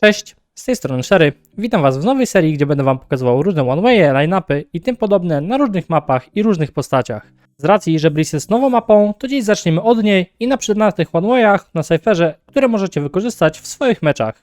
Cześć, z tej strony Sherry. Witam Was w nowej serii, gdzie będę Wam pokazywał różne one-waye, line-upy i tym podobne na różnych mapach i różnych postaciach. Z racji, że Bliss jest nową mapą, to dziś zaczniemy od niej i na przydatnych one-wayach na Cypherze, które możecie wykorzystać w swoich meczach.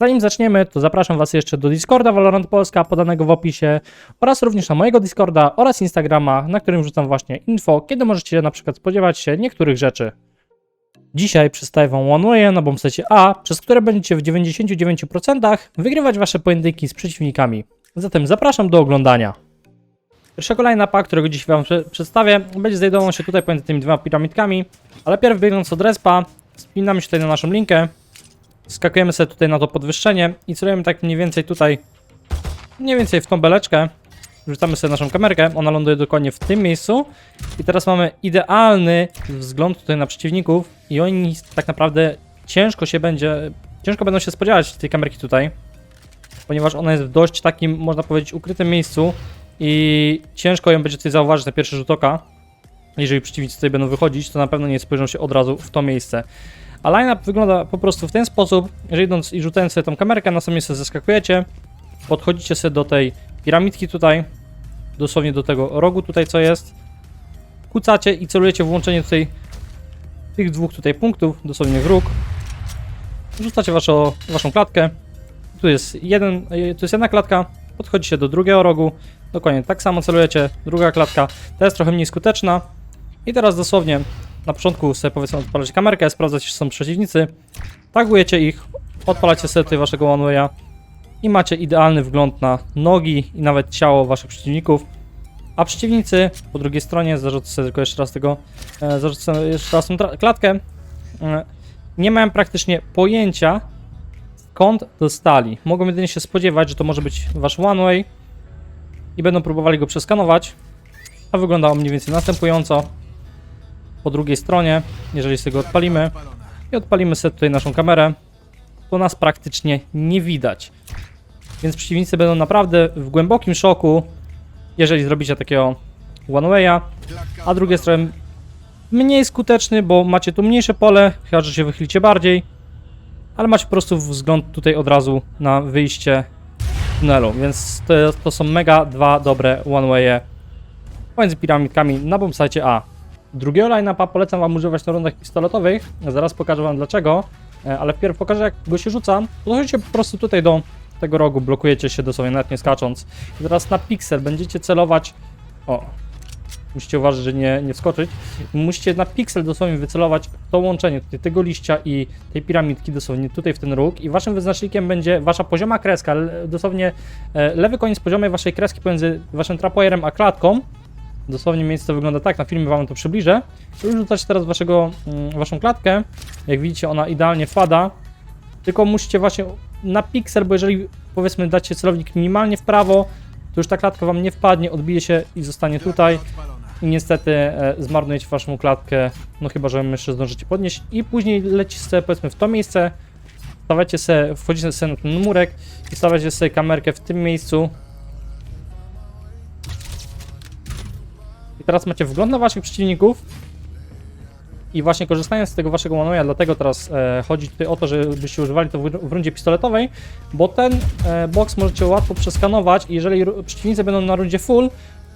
Zanim zaczniemy, to zapraszam Was jeszcze do Discorda Valorant Polska podanego w opisie oraz również na mojego Discorda oraz Instagrama, na którym rzucam właśnie info, kiedy możecie na przykład spodziewać się niektórych rzeczy. Dzisiaj przedstawię Wam OneWay na bombsecie A, przez które będziecie w 99% wygrywać Wasze pojedynki z przeciwnikami. Zatem zapraszam do oglądania. Pierwszego line-upa, którego dziś Wam prze- przedstawię, będzie znajdował się tutaj pomiędzy tymi dwoma piramidkami, ale pierw biegnąc od respa, spinamy się tutaj na naszą linkę, skakujemy sobie tutaj na to podwyższenie i celujemy tak mniej więcej tutaj, mniej więcej w tą beleczkę, Wrzucamy sobie naszą kamerkę, ona ląduje dokładnie w tym miejscu i teraz mamy idealny wzgląd tutaj na przeciwników i oni tak naprawdę ciężko się będzie, ciężko będą się spodziewać tej kamerki tutaj, ponieważ ona jest w dość takim, można powiedzieć, ukrytym miejscu i ciężko ją będzie tutaj zauważyć na pierwszy rzut oka. Jeżeli przeciwnicy tutaj będą wychodzić, to na pewno nie spojrzą się od razu w to miejsce. A line-up wygląda po prostu w ten sposób, że idąc i rzucając sobie tą kamerkę, na sam miejsce zeskakujecie, podchodzicie sobie do tej piramidki tutaj, dosłownie do tego rogu tutaj co jest, kucacie i celujecie w łączenie tutaj tych dwóch tutaj punktów, dosłownie w róg. Rzucacie waszą, waszą klatkę. Tu jest, jeden, e, tu jest jedna klatka, podchodzicie do drugiego rogu, dokładnie tak samo celujecie, druga klatka, ta jest trochę mniej skuteczna. I teraz dosłownie na początku sobie powiedzmy odpalacie kamerkę, sprawdzacie czy są przeciwnicy, tagujecie ich, odpalacie tutaj waszego one i macie idealny wgląd na nogi i nawet ciało waszych przeciwników. A przeciwnicy po drugiej stronie, zarzucę tylko jeszcze raz tego, e, zarzucę jeszcze raz tą klatkę, e, nie mają praktycznie pojęcia skąd dostali. Mogą jedynie się spodziewać, że to może być wasz one way i będą próbowali go przeskanować, a wygląda on mniej więcej następująco. Po drugiej stronie, jeżeli sobie go odpalimy i odpalimy sobie tutaj naszą kamerę, to nas praktycznie nie widać. Więc przeciwnicy będą naprawdę w głębokim szoku, jeżeli zrobicie takiego one way'a, a drugie strony mniej skuteczny, bo macie tu mniejsze pole, chyba że się wychylicie bardziej, ale macie po prostu wzgląd tutaj od razu na wyjście tunelu, więc to, to są mega dwa dobre one way'e pomiędzy piramidkami na bombsite A. Drugiego line-upa polecam wam używać na rundach pistoletowych, zaraz pokażę wam dlaczego, e, ale wpierw pokażę jak go się rzuca. Podchodzicie po prostu tutaj do tego rogu, blokujecie się dosłownie, nawet nie skacząc. I teraz na piksel będziecie celować. O, musicie uważać, że nie, nie wskoczyć. Musicie na piksel dosłownie wycelować to łączenie tutaj tego liścia i tej piramidki dosłownie tutaj w ten róg. I waszym wyznacznikiem będzie wasza pozioma kreska, dosłownie e, lewy koniec poziomej waszej kreski pomiędzy waszym trapwirem a klatką. Dosłownie miejsce to wygląda tak, na filmie wam to przybliżę. I rzucacie teraz waszego, mm, waszą klatkę. Jak widzicie, ona idealnie wpada. Tylko musicie właśnie na piksel, bo jeżeli powiedzmy dacie celownik minimalnie w prawo, to już ta klatka wam nie wpadnie, odbije się i zostanie tutaj. I niestety e, zmarnujecie waszą klatkę, no chyba, że jeszcze zdążycie podnieść. I później lecicie sobie powiedzmy w to miejsce, stawiacie sobie, wchodzicie sobie na ten murek i stawiacie sobie kamerkę w tym miejscu. I teraz macie wgląd na waszych przeciwników. I właśnie korzystając z tego waszego one dlatego teraz e, chodzi tutaj o to, żebyście używali to w, w rundzie pistoletowej, bo ten e, box możecie łatwo przeskanować i jeżeli przeciwnicy będą na rundzie full,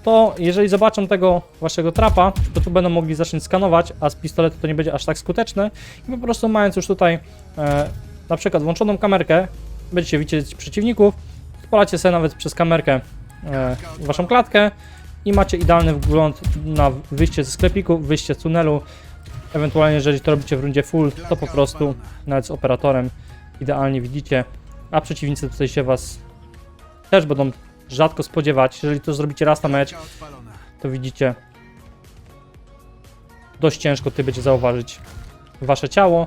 to jeżeli zobaczą tego waszego trapa, to tu będą mogli zacząć skanować, a z pistoletu to nie będzie aż tak skuteczne. I po prostu mając już tutaj e, na przykład włączoną kamerkę, będziecie widzieć przeciwników, odpalacie sobie nawet przez kamerkę e, waszą klatkę i macie idealny wgląd na wyjście ze sklepiku, wyjście z tunelu, Ewentualnie, jeżeli to robicie w rundzie full, to po prostu nawet z operatorem idealnie widzicie, a przeciwnicy tutaj się was też będą rzadko spodziewać. Jeżeli to zrobicie raz na mecz, to widzicie, dość ciężko tutaj będzie zauważyć wasze ciało,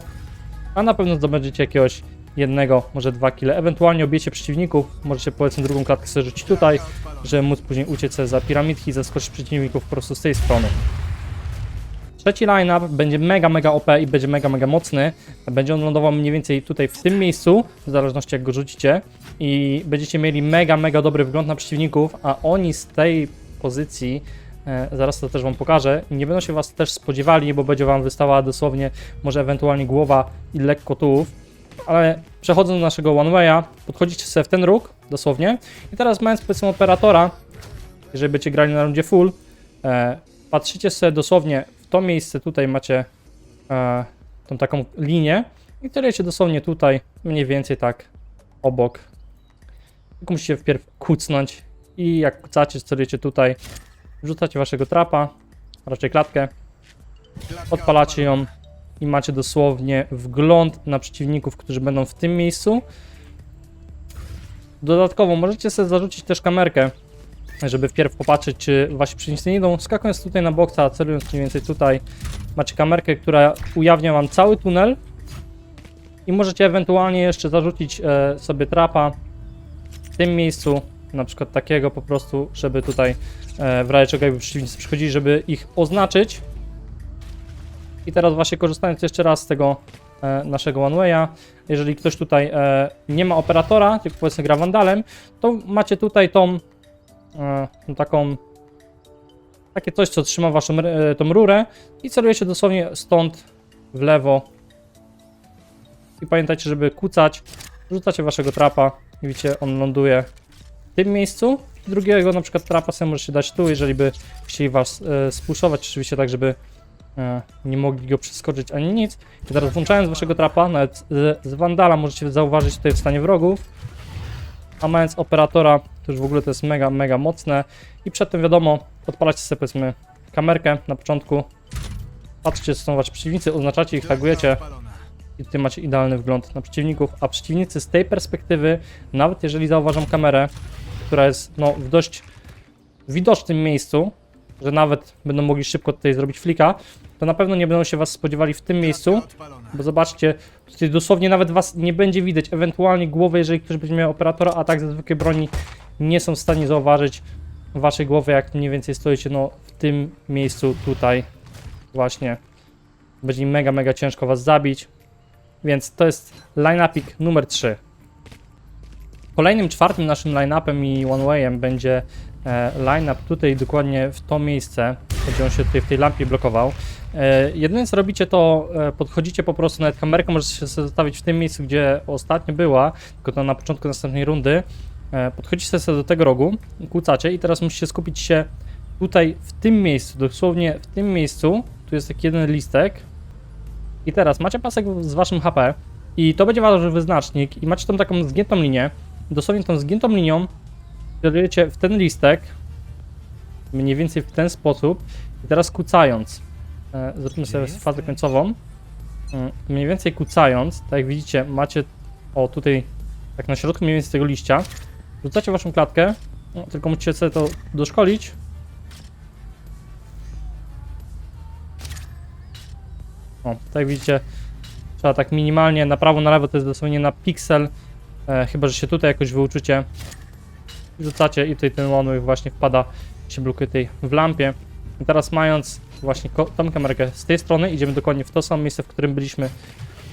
a na pewno zdobędziecie jakiegoś jednego, może dwa kile. Ewentualnie obiecie przeciwników, możecie powiedzmy drugą klatkę sobie rzucić tutaj, żeby móc później uciec za piramidki i zaskoczyć przeciwników po prostu z tej strony. Trzeci line-up będzie mega, mega OP i będzie mega, mega mocny. Będzie on lądował mniej więcej tutaj w tym miejscu, w zależności jak go rzucicie. I będziecie mieli mega, mega dobry wgląd na przeciwników, a oni z tej pozycji, e, zaraz to też wam pokażę, nie będą się was też spodziewali, bo będzie wam wystała dosłownie może ewentualnie głowa i lekko tułów. ale przechodząc do naszego one way'a, podchodzicie sobie w ten róg, dosłownie. I teraz mając powiedzmy operatora, jeżeli będziecie grali na rundzie full, e, patrzycie sobie dosłownie to miejsce, tutaj macie e, tą taką linię i celujecie dosłownie tutaj, mniej więcej tak obok. Tylko musicie wpierw kucnąć i jak kucacie, celujecie tutaj, wrzucacie waszego trapa, raczej klatkę, odpalacie ją i macie dosłownie wgląd na przeciwników, którzy będą w tym miejscu. Dodatkowo możecie sobie zarzucić też kamerkę, żeby wpierw popatrzeć, czy wasi przeciwnicy nie idą. Skakując tutaj na boksa, celując mniej więcej tutaj, macie kamerkę, która ujawnia wam cały tunel i możecie ewentualnie jeszcze zarzucić e, sobie trapa w tym miejscu, na przykład takiego po prostu, żeby tutaj e, w razie czego jakby przeciwnicy przychodzili, żeby ich oznaczyć. I teraz właśnie korzystając jeszcze raz z tego e, naszego one way'a, jeżeli ktoś tutaj e, nie ma operatora, tylko powiedzmy gra wandalem, to macie tutaj tą taką takie coś, co trzyma waszą e, tą rurę i celujecie dosłownie stąd w lewo. I pamiętajcie, żeby kucać, rzucacie waszego trapa i widzicie, on ląduje w tym miejscu. Drugiego na przykład trapa sobie możecie dać tu, jeżeli by chcieli was e, spuszować, oczywiście tak, żeby e, nie mogli go przeskoczyć ani nic. I teraz włączając waszego trapa, nawet z, z możecie zauważyć tutaj w stanie wrogów. A mając operatora, to już w ogóle to jest mega, mega mocne. I przedtem wiadomo, odpalacie sobie powiedzmy kamerkę na początku. Patrzcie, co są wasi przeciwnicy, oznaczacie ich, tagujecie i tutaj macie idealny wgląd na przeciwników, a przeciwnicy z tej perspektywy, nawet jeżeli zauważam kamerę, która jest no, w dość widocznym miejscu, że nawet będą mogli szybko tutaj zrobić flika, to na pewno nie będą się was spodziewali w tym miejscu, bo zobaczcie, tutaj dosłownie nawet was nie będzie widać, ewentualnie głowę, jeżeli ktoś będzie miał operatora, a tak ze zwykłej broni nie są w stanie zauważyć waszej głowy, jak mniej więcej stoicie no, w tym miejscu tutaj właśnie. Będzie mega, mega ciężko was zabić. Więc to jest line-upik numer 3. Kolejnym czwartym naszym line-upem i one-wayem będzie line-up tutaj dokładnie w to miejsce, gdzie on się tutaj w tej lampie blokował. E, jedyne co robicie to e, podchodzicie po prostu, nawet kamerkę możecie sobie zostawić w tym miejscu, gdzie ostatnio była, tylko to na początku następnej rundy. E, podchodzicie sobie do tego rogu, kłócacie i teraz musicie skupić się tutaj w tym miejscu, dosłownie w tym miejscu. Tu jest taki jeden listek, i teraz macie pasek z waszym HP i to będzie wasz wyznacznik i macie tą taką zgiętą linię. Dosłownie tą zgiętą linią kierujecie w ten listek mniej więcej w ten sposób. I teraz kucając e, zrobimy sobie fazę końcową. Mm, mniej więcej kucając, tak jak widzicie macie o tutaj tak na środku mniej więcej tego liścia. Rzucacie waszą klatkę. No, tylko musicie sobie to doszkolić. O, tak jak widzicie, trzeba tak minimalnie na prawo, na lewo to jest dosłownie na piksel, e, chyba że się tutaj jakoś wyuczycie. Rzucacie i tutaj ten one właśnie wpada, się blokuje tutaj w lampie. I teraz mając właśnie tą kamerkę z tej strony, idziemy dokładnie w to samo miejsce, w którym byliśmy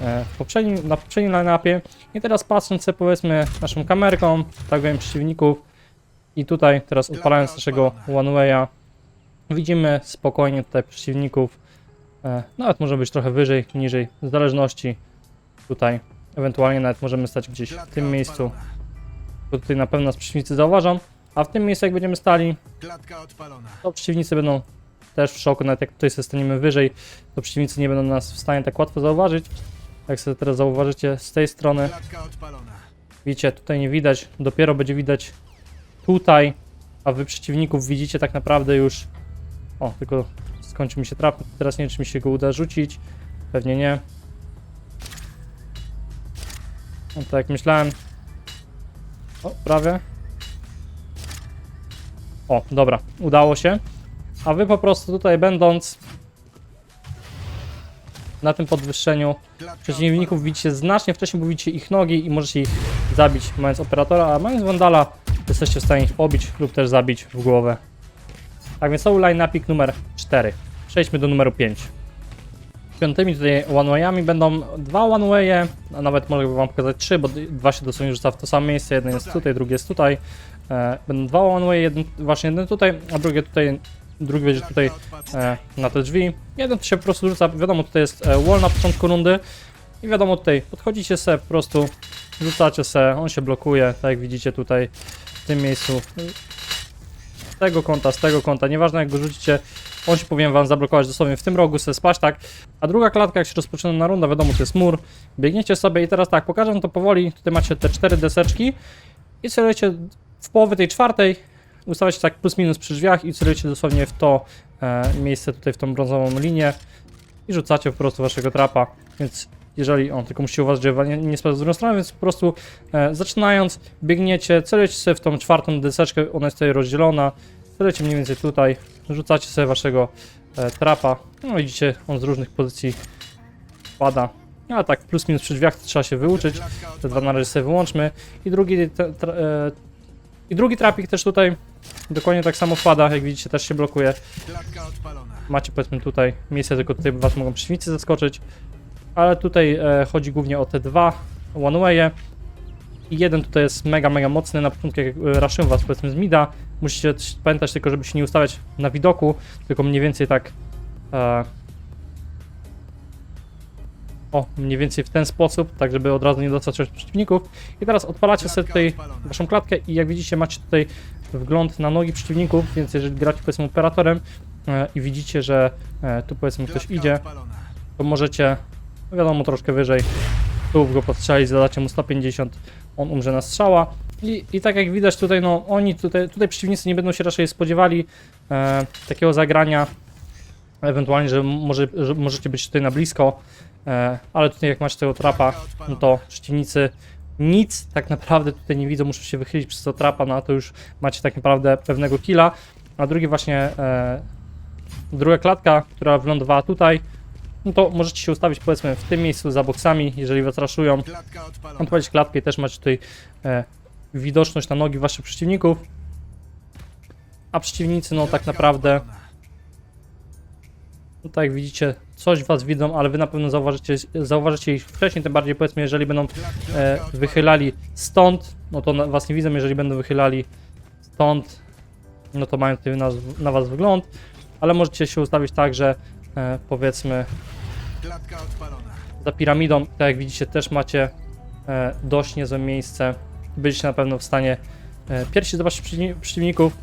e, w poprzednim, na poprzednim line-upie. I teraz patrząc sobie powiedzmy naszą kamerką, tagujemy przeciwników i tutaj teraz odpalając naszego one-way'a widzimy spokojnie tutaj przeciwników E, Nawet może być trochę wyżej, niżej, w zależności tutaj. Ewentualnie nawet możemy stać gdzieś w tym miejscu, tutaj na pewno nas przeciwnicy zauważą, a w tym miejscu jak będziemy stali, to przeciwnicy będą też w szoku, nawet jak tutaj sobie staniemy wyżej, to przeciwnicy nie będą nas w stanie tak łatwo zauważyć. Jak sobie teraz zauważycie z tej strony, widzicie, tutaj nie widać, dopiero będzie widać tutaj, a wy przeciwników widzicie tak naprawdę już, o, tylko skończy mi się trap, teraz nie wiem, czy mi się go uda rzucić, pewnie nie. No tak jak myślałem. O, prawie. O, dobra, udało się. A wy po prostu tutaj będąc na tym podwyższeniu przeciwników widzicie znacznie wcześniej, bo widzicie ich nogi i możecie ich zabić mając operatora, a mając Wandala jesteście w stanie ich pobić lub też zabić w głowę. Tak więc to był line-upik numer 4. Przejdźmy do numeru 5. Piątymi tutaj one-wayami będą dwa one-waye, a nawet mogę wam pokazać trzy, bo dwa się dosłownie rzuca w to samo miejsce, jeden jest tutaj, drugi jest tutaj. E, będą dwa one-waye, jeden, właśnie jeden tutaj, a drugie tutaj, drugi będzie tutaj e, na te drzwi. Jeden się po prostu rzuca, wiadomo, tutaj jest e, wall na początku rundy I wiadomo tutaj, podchodzicie se po prostu, rzucacie se, on się blokuje, tak jak widzicie tutaj w tym miejscu. Z tego kąta, z tego kąta, nieważne jak go rzucicie, on się powinien wam zablokować dosłownie w tym rogu, se spać tak. A druga klatka, jak się rozpoczyna na runda, wiadomo, to jest mur. Biegniecie sobie i teraz tak, pokażę to powoli. Tutaj macie te cztery deseczki i celujecie w połowie tej czwartej, ustawiacie tak plus minus przy drzwiach i celujecie dosłownie w to e, miejsce, tutaj w tą brązową linię i rzucacie po prostu waszego trapa, więc jeżeli on, tylko musicie uważać, że nie, nie spada z drugą stronę, więc po prostu e, zaczynając, biegniecie, celujecie sobie w tą czwartą deseczkę, ona jest tutaj rozdzielona, celujecie mniej więcej tutaj, rzucacie sobie waszego e, trapa, no widzicie, on z różnych pozycji pada, no, a tak plus minus przy drzwiach trzeba się wyuczyć, te dwa na razie sobie wyłączmy. I drugi, e, i drugi trapik też tutaj dokładnie tak samo wpada, jak widzicie też się blokuje, macie powiedzmy tutaj miejsce, tylko tutaj was mogą przeciwnicy zaskoczyć, ale tutaj e, chodzi głównie o te dwa one waye i jeden tutaj jest mega, mega mocny, na początku jak e, raszyłem was powiedzmy z mida, musicie pamiętać tylko, żeby się nie ustawiać na widoku, tylko mniej więcej tak e, o, mniej więcej w ten sposób, tak żeby od razu nie dostać przeciwników. I teraz odpalacie sobie tutaj waszą klatkę i jak widzicie macie tutaj wgląd na nogi przeciwników, więc jeżeli gracie powiedzmy operatorem e, i widzicie, że e, tu powiedzmy ktoś idzie, to możecie, no wiadomo, troszkę wyżej, tu go postrzelić, zadacie mu 150, on umrze na strzała. I, I tak jak widać tutaj, no oni tutaj, tutaj przeciwnicy nie będą się raczej spodziewali e, takiego zagrania, ewentualnie, że, może, że możecie być tutaj na blisko, e, ale tutaj jak macie tego trapa, no to przeciwnicy nic tak naprawdę tutaj nie widzą, muszą się wychylić przez to trapa, no a to już macie tak naprawdę pewnego killa. A drugi właśnie, e, druga klatka, która wylądowała tutaj, no to możecie się ustawić powiedzmy w tym miejscu za boksami, jeżeli was raszują. Odpalić klatkę i też macie tutaj e, widoczność na nogi waszych przeciwników. A przeciwnicy, no tak naprawdę, no tak jak widzicie, coś was widzą, ale wy na pewno zauważycie, zauważycie ich wcześniej, tym bardziej powiedzmy, jeżeli będą e, wychylali stąd, no to was nie widzą, jeżeli będą wychylali stąd, no to mają tutaj na, na was wygląd, ale możecie się ustawić tak, że e, powiedzmy Klatka odpalona. za piramidą, tak jak widzicie, też macie e, dość niezłe miejsce. Byliście na pewno w stanie e, pierwsi zobaczyć przeciwni- przeciwników.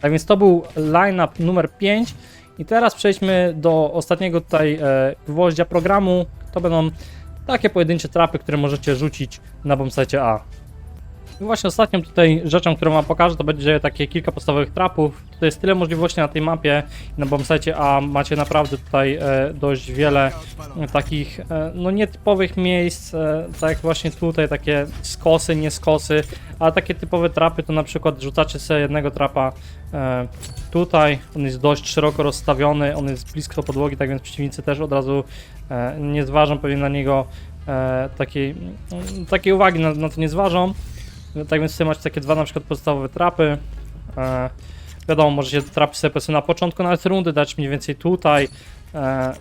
Tak więc to był line-up numer 5. I teraz przejdźmy do ostatniego tutaj e, gwoździa programu. To będą takie pojedyncze trapy, które możecie rzucić na bombsite A. I właśnie ostatnią tutaj rzeczą, którą wam pokażę, to będzie takie kilka podstawowych trapów. Tutaj jest tyle możliwości na tej mapie. Na bombsite A macie naprawdę tutaj e, dość wiele odpalona. takich e, no nietypowych miejsc, e, tak jak właśnie tutaj takie skosy, nie skosy, a takie typowe trapy to na przykład rzucacie sobie jednego trapa e, tutaj, on jest dość szeroko rozstawiony, on jest blisko podłogi, tak więc przeciwnicy też od razu e, nie zważą pewnie na niego e, takiej, takiej uwagi na, na to nie zważą. Tak więc tutaj macie takie dwa na przykład podstawowe trapy. E, wiadomo, możecie trapy sobie powiedzmy na początku nawet rundy dać mniej więcej tutaj. E,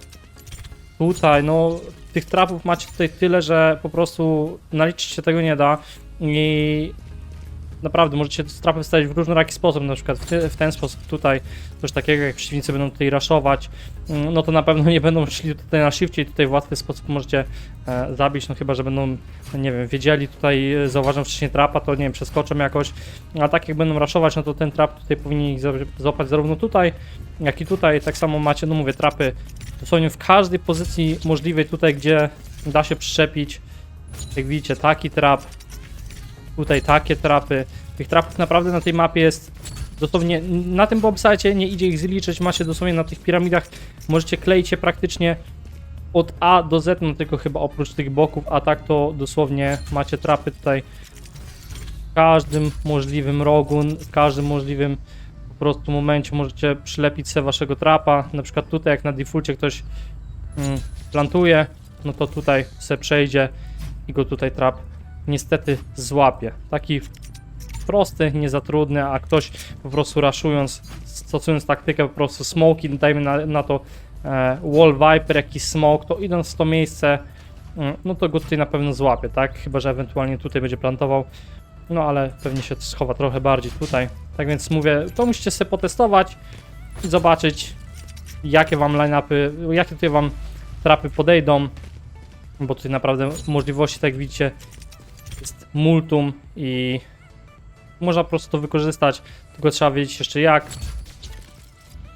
tutaj, no tych trapów macie tutaj tyle, że po prostu naliczyć się tego nie da i naprawdę możecie te trapy wstawić w różnoraki sposób, na przykład w, w ten sposób tutaj, coś takiego jak przeciwnicy będą tutaj raszować, mm, no to na pewno nie będą szli tutaj na shifcie i tutaj w łatwy sposób możecie e, zabić, no chyba, że będą, nie wiem, wiedzieli tutaj, e, zauważą wcześniej trapa, to nie wiem, przeskoczą jakoś, a tak jak będą raszować, no to ten trap tutaj powinni ich złapać zarówno tutaj, jak i tutaj, tak samo macie, no mówię, trapy. Dosłownie w każdej pozycji możliwej tutaj, gdzie da się przyczepić. Jak widzicie, taki trap, tutaj takie trapy. Tych trapów naprawdę na tej mapie jest dosłownie, na tym bombsite nie idzie ich zliczyć, macie dosłownie na tych piramidach, możecie kleić je praktycznie od A do Z, no tylko chyba oprócz tych boków, a tak to dosłownie macie trapy tutaj w każdym możliwym rogu, w każdym możliwym po prostu momencie możecie przylepić sobie waszego trapa, na przykład tutaj jak na defaulcie ktoś mm, plantuje, no to tutaj se przejdzie i go tutaj trap niestety złapie. Taki prosty, nie za trudny, a ktoś po prostu raszując, stosując taktykę po prostu smoki, dajmy na, na to e, wall viper, jakiś smoke, to idąc w to miejsce, mm, no to go tutaj na pewno złapie, tak? Chyba, że ewentualnie tutaj będzie plantował, no ale pewnie się schowa trochę bardziej tutaj. Tak więc mówię, to musicie sobie potestować i zobaczyć, jakie wam line-upy, jakie tutaj wam trapy podejdą. bo tutaj naprawdę możliwości, tak jak widzicie, jest multum i można po prostu to wykorzystać, tylko trzeba wiedzieć jeszcze jak.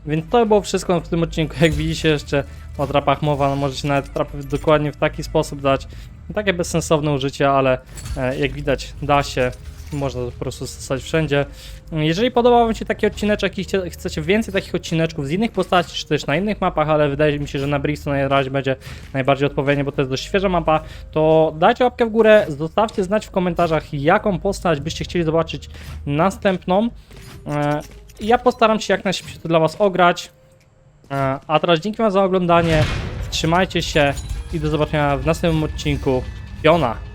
Więc to było wszystko w tym odcinku. Jak widzicie, jeszcze o trapach mowa, no możecie nawet trapy dokładnie w taki sposób dać. Takie bezsensowne użycie, ale e, jak widać, da się. Można to po prostu stosować wszędzie. Jeżeli podobał Wam się taki odcineczek i chcecie więcej takich odcineczków z innych postaci, czy też na innych mapach, ale wydaje mi się, że na Bristol na razie będzie najbardziej odpowiednie, bo to jest dość świeża mapa, to dajcie łapkę w górę, zostawcie znać w komentarzach, jaką postać byście chcieli zobaczyć następną. E, Ja postaram się jak najszybciej to dla Was ograć. E, A teraz dzięki Wam za oglądanie. Trzymajcie się i do zobaczenia w następnym odcinku. Piona!